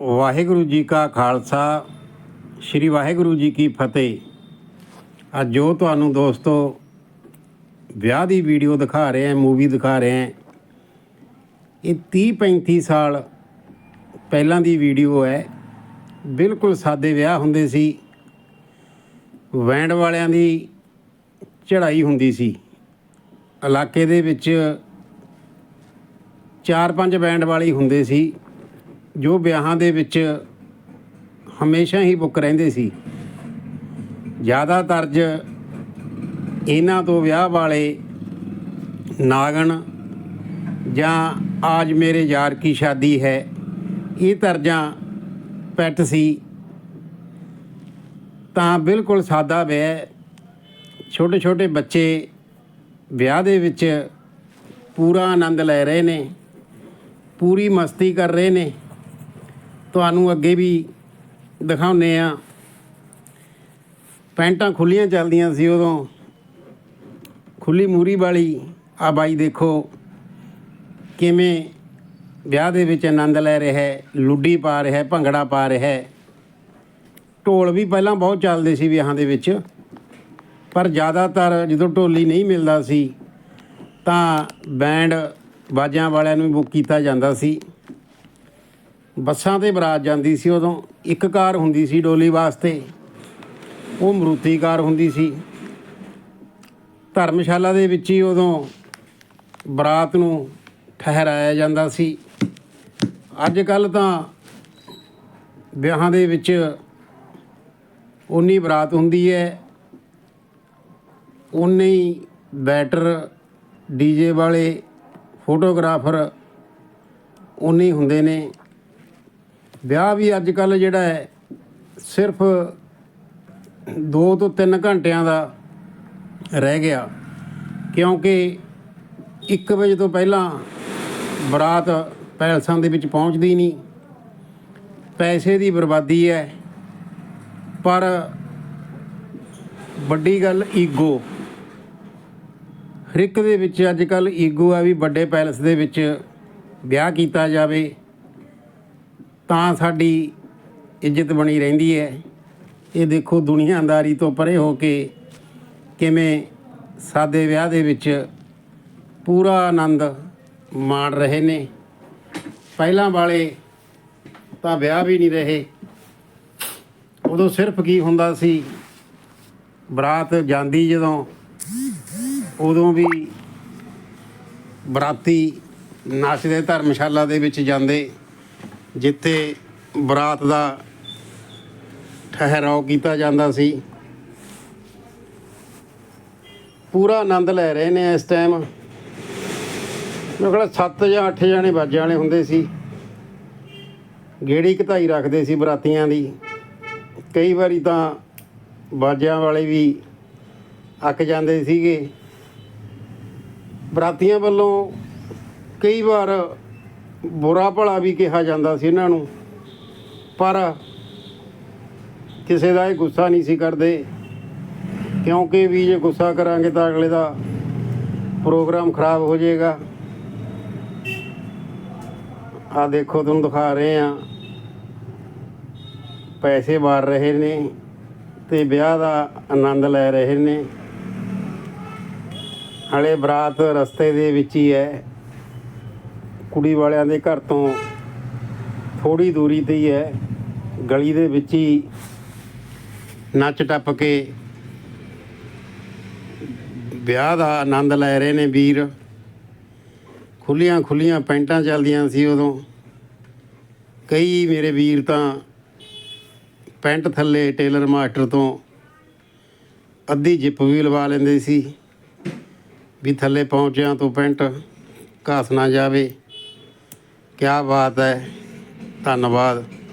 ਵਾਹਿਗੁਰੂ ਜੀ ਕਾ ਖਾਲਸਾ, ਸ੍ਰੀ ਵਾਹਿਗੁਰੂ ਜੀ ਕੀ ਫਤਿਹ। ਅੱਜ ਜੋ ਤੁਹਾਨੂੰ ਦੋਸਤੋ ਵਿਆਹ ਦੀ ਵੀਡੀਓ ਦਿਖਾ ਰਹੇ ਹਾਂ, ਮੂਵੀ ਦਿਖਾ ਰਹੇ ਹਾਂ, ਇਹ 30 35 ਸਾਲ ਪਹਿਲਾਂ ਦੀ ਵੀਡੀਓ ਹੈ। ਬਿਲਕੁਲ ਸਾਦੇ ਵਿਆਹ ਹੁੰਦੇ ਸੀ। ਵੈਂਡ ਵਾਲਿਆਂ ਦੀ ਚੜ੍ਹਾਈ ਹੁੰਦੀ ਸੀ। ਇਲਾਕੇ ਦੇ ਵਿੱਚ ਚਾਰ ਪੰਜ ਬੈਂਡ ਵਾਲੀ ਹੁੰਦੇ ਸੀ। ਜੋ ਵਿਆਹਾਂ ਦੇ ਵਿੱਚ ਹਮੇਸ਼ਾ ਹੀ ਬੁੱਕ ਰਹਿੰਦੇ ਸੀ ਜ਼ਿਆਦਾ ਤਰਜ਼ ਇਹਨਾਂ ਤੋਂ ਵਿਆਹ ਵਾਲੇ ਨਾਗਣ ਜਾਂ ਆਜ ਮੇਰੇ ਯਾਰ ਕੀ ਸ਼ਾਦੀ ਹੈ, ਇਹ ਤਰਜਾਂ ਪੈਟ ਸੀ। ਤਾਂ ਬਿਲਕੁਲ ਸਾਦਾ ਵਿਆਹ ਛੋਟੇ ਛੋਟੇ ਬੱਚੇ ਵਿਆਹ ਦੇ ਵਿੱਚ ਪੂਰਾ ਆਨੰਦ ਲੈ ਰਹੇ ਨੇ, ਪੂਰੀ ਮਸਤੀ ਕਰ ਰਹੇ ਨੇ। ਤੁਹਾਨੂੰ ਅੱਗੇ ਵੀ ਦਿਖਾਉਨੇ ਆ ਪੈਂਟਾਂ ਖੁੱਲੀਆਂ ਚੱਲਦੀਆਂ ਸੀ ਉਦੋਂ। ਖੁੱਲੀ ਮੂਰੀ ਵਾਲੀ ਆ ਬਾਈ ਦੇਖੋ ਕਿਵੇਂ ਵਿਆਹ ਦੇ ਵਿੱਚ ਆਨੰਦ ਲੈ ਰਿਹਾ ਹੈ, ਲੁੱਡੀ ਪਾ ਰਿਹਾ ਹੈ, ਭੰਗੜਾ ਪਾ ਰਿਹਾ ਹੈ। ਢੋਲ ਵੀ ਪਹਿਲਾਂ ਬਹੁਤ ਚੱਲਦੇ ਸੀ ਵਿਆਹਾਂ ਦੇ ਵਿੱਚ, ਪਰ ਜ਼ਿਆਦਾਤਰ ਜਦੋਂ ਢੋਲੀ ਨਹੀਂ ਮਿਲਦਾ ਸੀ ਤਾਂ ਬੈਂਡ ਬਾਜਿਆਂ ਵਾਲਿਆਂ ਨੂੰ ਬੁੱਕ ਕੀਤਾ ਜਾਂਦਾ ਸੀ। ਬੱਸਾਂ ਤੇ ਬਰਾਤ ਜਾਂਦੀ ਸੀ ਉਦੋਂ। ਇੱਕ ਕਾਰ ਹੁੰਦੀ ਸੀ ਡੋਲੀ ਵਾਸਤੇ। ਉਹ ਮਰੂਤੀ ਕਾਰ ਹੁੰਦੀ ਸੀ। ਧਰਮਸ਼ਾਲਾ ਦੇ ਵਿੱਚ ਹੀ ਉਦੋਂ ਬਰਾਤ ਨੂੰ ਠਹਿਰਾਇਆ ਜਾਂਦਾ ਸੀ। ਅੱਜ ਕੱਲ ਤਾਂ ਵਿਆਹਾਂ ਦੇ ਵਿੱਚ ਉਨੀ ਬਰਾਤ ਹੁੰਦੀ ਹੈ। ਉਨੇ ਹੀ ਬੈਟਰ, ਡੀਜੇ ਵਾਲੇ, ਫੋਟੋਗ੍ਰਾਫਰ ਉਨੇ ਹੁੰਦੇ ਨੇ। ਵਿਆਹ ਵੀ ਅੱਜ ਕੱਲ ਜਿਹੜਾ ਹੈ, ਸਿਰਫ 2 ਤੋਂ 3 ਘੰਟਿਆਂ ਦਾ ਰਹਿ ਗਿਆ। ਕਿਉਂਕਿ 1 ਵਜੇ ਤੋਂ ਪਹਿਲਾਂ ਬਰਾਤ ਪੈਲਸਾਂ ਦੇ ਵਿੱਚ ਪਹੁੰਚਦੀ ਨਹੀਂ। ਪੈਸੇ ਦੀ ਬਰਬਾਦੀ ਹੈ। ਪਰ ਵੱਡੀ ਗੱਲ ਈਗੋ। ਹਰ ਇੱਕ ਦੇ ਵਿੱਚ ਅੱਜ ਕੱਲ ਈਗੋ ਆ ਵੀ ਵੱਡੇ ਪੈਲਸ ਦੇ ਵਿੱਚ ਵਿਆਹ ਕੀਤਾ ਜਾਵੇ। ਤਾਂ ਸਾਡੀ ਇੱਜ਼ਤ ਬਣੀ ਰਹਿੰਦੀ ਹੈ। ਇਹ ਦੇਖੋ ਦੁਨੀਆਦਾਰੀ ਤੋਂ ਪਰੇ ਹੋ ਕੇ ਕਿਵੇਂ ਸਾਦੇ ਵਿਆਹ ਦੇ ਵਿੱਚ ਪੂਰਾ ਆਨੰਦ ਮਾਣ ਰਹੇ ਨੇ। ਪਹਿਲਾਂ ਵਾਲੇ ਤਾਂ ਵਿਆਹ ਵੀ ਨਹੀਂ ਰਹੇ। ਉਦੋਂ ਸਿਰਫ ਕੀ ਹੁੰਦਾ ਸੀ, ਬਰਾਤ ਜਾਂਦੀ ਜਦੋਂ, ਉਦੋਂ ਵੀ ਬਰਾਤੀ ਨੱਚਦੇ ਧਰਮਸ਼ਾਲਾ ਦੇ ਵਿੱਚ ਜਾਂਦੇ। ਜਿੱਥੇ ਬਰਾਤ ਦਾ ਠਹਿਰਾਓ ਕੀਤਾ ਜਾਂਦਾ ਸੀ। ਪੂਰਾ ਆਨੰਦ ਲੈ ਰਹੇ ਨੇ ਇਸ ਟਾਈਮ ਮੇਰੇ ਕੋਲ 7 ਜਾਂ 8 ਜਾਣੇ ਬਾਜਾਂ ਵਾਲੇ ਹੁੰਦੇ ਸੀ। ਗੇੜੀ ਘਤਾਈ ਰੱਖਦੇ ਸੀ ਬਰਾਤੀਆਂ ਦੀ। ਕਈ ਵਾਰੀ ਤਾਂ ਬਾਜਿਆਂ ਵਾਲੇ ਵੀ ਅੱਕ ਜਾਂਦੇ ਸੀਗੇ। ਬਰਾਤੀਆਂ ਵੱਲੋਂ ਕਈ ਵਾਰ ਬੁਰਾ ਭਲਾ ਵੀ ਕਿਹਾ ਜਾਂਦਾ ਸੀ ਇਹਨਾਂ ਨੂੰ, ਪਰ ਕਿਸੇ ਦਾ ਇਹ ਗੁੱਸਾ ਨਹੀਂ ਸੀ ਕਰਦੇ। ਕਿਉਂਕਿ ਵੀ ਜੇ ਗੁੱਸਾ ਕਰਾਂਗੇ ਤਾਂ ਅਗਲੇ ਦਾ ਪ੍ਰੋਗਰਾਮ ਖਰਾਬ ਹੋ ਜਾਏਗਾ। ਆ ਦੇਖੋ, ਤੁਹਾਨੂੰ ਦਿਖਾ ਰਹੇ ਆ ਪੈਸੇ ਵਾਰ ਰਹੇ ਨੇ ਤੇ ਵਿਆਹ ਦਾ ਆਨੰਦ ਲੈ ਰਹੇ ਨੇ। ਹਲੇ ਬਰਾਤ ਰਸਤੇ ਦੇ ਵਿੱਚ ਹੀ ਹੈ। ਕੁੜੀ ਵਾਲਿਆਂ ਦੇ ਘਰ ਤੋਂ ਥੋੜੀ ਦੂਰੀ ਤੇ ਹੀ ਹੈ। ਗਲੀ ਦੇ ਵਿੱਚ ਹੀ ਨੱਚ ਟੱਪ ਕੇ ਵਿਆਹ ਦਾ ਆਨੰਦ ਲੈ ਰਹੇ ਨੇ ਵੀਰ। ਖੁੱਲੀਆਂ ਖੁੱਲੀਆਂ ਪੈਂਟਾਂ ਚੱਲਦੀਆਂ ਸੀ ਉਦੋਂ। ਕਈ ਮੇਰੇ ਵੀਰ ਤਾਂ ਪੈਂਟ ਥੱਲੇ ਟੇਲਰ ਮਾਸਟਰ ਤੋਂ ਅੱਧੀ ਜਿੱਪ ਵੀ ਲਵਾ ਲੈਂਦੇ ਸੀ ਵੀ ਥੱਲੇ ਪਹੁੰਚਿਆਂ ਤੋਂ ਪੈਂਟ ਘਾਸ ਨਾ ਜਾਵੇ। ਕਿਆ ਬਾਤ ਹੈ। ਧੰਨਵਾਦ।